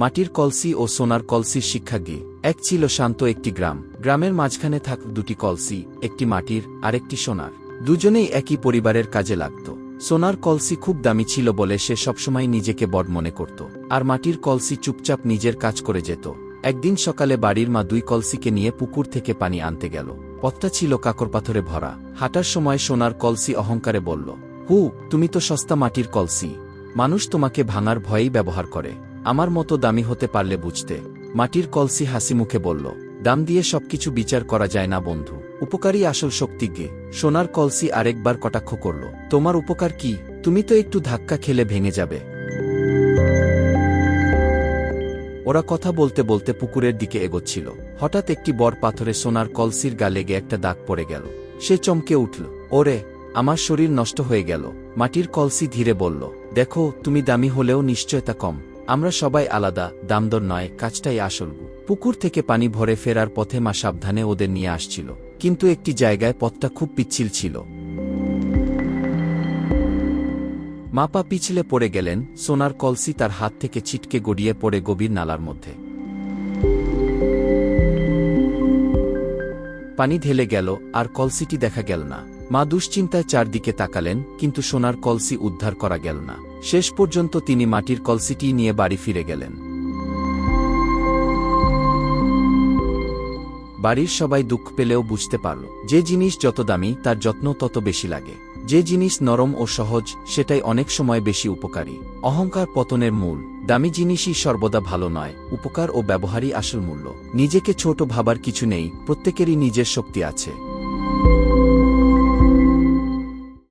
মাটির কলসি ও সোনার কলসির শিক্ষাজ্ঞে এক ছিল শান্ত একটি গ্রাম। গ্রামের মাঝখানে থাক দুটি কলসি, একটি মাটির আর একটি সোনার। দুজনেই একই পরিবারের কাজে লাগত। সোনার কলসি খুব দামি ছিল বলে সে সবসময় নিজেকে বড় মনে করত। আর মাটির কলসি চুপচাপ নিজের কাজ করে যেত। একদিন সকালে বাড়ির মা দুই কলসিকে নিয়ে পুকুর থেকে পানি আনতে গেল। পথটা ছিল কাকর পাথরে ভরা। হাঁটার সময় সোনার কলসি অহংকারে বলল, হু, তুমি তো সস্তা মাটির কলসি। মানুষ তোমাকে ভাঙার ভয়েই ব্যবহার করে। আমার মতো দামি হতে পারলে বুঝতে। মাটির কলসি হাসি মুখে বলল, দাম দিয়ে সবকিছু বিচার করা যায় না, বন্ধু। উপকারী আসল শক্তিজ্ঞে সোনার কলসি আরেকবার কটাক্ষ করল, তোমার উপকার কি? তুমি তো একটু ধাক্কা খেলে ভেঙে যাবে। ওরা কথা বলতে বলতে পুকুরের দিকে এগোচ্ছিল। হঠাৎ একটি বড় পাথরে সোনার কলসির গা লেগে একটা দাগ পড়ে গেল। সে চমকে উঠল, ওরে, আমার শরীর নষ্ট হয়ে গেল। মাটির কলসি ধীরে বলল, দেখো, তুমি দামি হলেও নিশ্চয়তা কম। আমরা সবাই আলাদা, দামদর নয়, কাজটাই আসল। পুকুর থেকে পানি ভরে ফেরার পথে মা সাবধানে ওদের নিয়ে আসছিল। কিন্তু একটি জায়গায় পথটা খুব পিচ্ছিল ছিল। মাপা পিছলে পড়ে গেলেন, সোনার কলসি তার হাত থেকে ছিটকে গড়িয়ে পড়ে গভীর নালার মধ্যে। পানি ঢেলে গেল, আর কলসিটি দেখা গেল না। মা দুশ্চিন্তায় চারদিকে তাকালেন, কিন্তু সোনার কলসি উদ্ধার করা গেল না। শেষ পর্যন্ত তিনি মাটির কলসিটি নিয়ে বাড়ি ফিরে গেলেন। বাড়ির সবাই দুঃখ পেলেও বুঝতে পারল, যে জিনিস যত দামি, তার যত্ন তত বেশি লাগে। যে জিনিস নরম ও সহজ, সেটাই অনেক সময় বেশি উপকারী। অহংকার পতনের মূল, দামি জিনিসই সর্বদা ভালো নয়, উপকার ও ব্যবহারই আসল মূল্য। নিজেকে ছোট ভাবার কিছু নেই, প্রত্যেকেরই নিজের শক্তি আছে।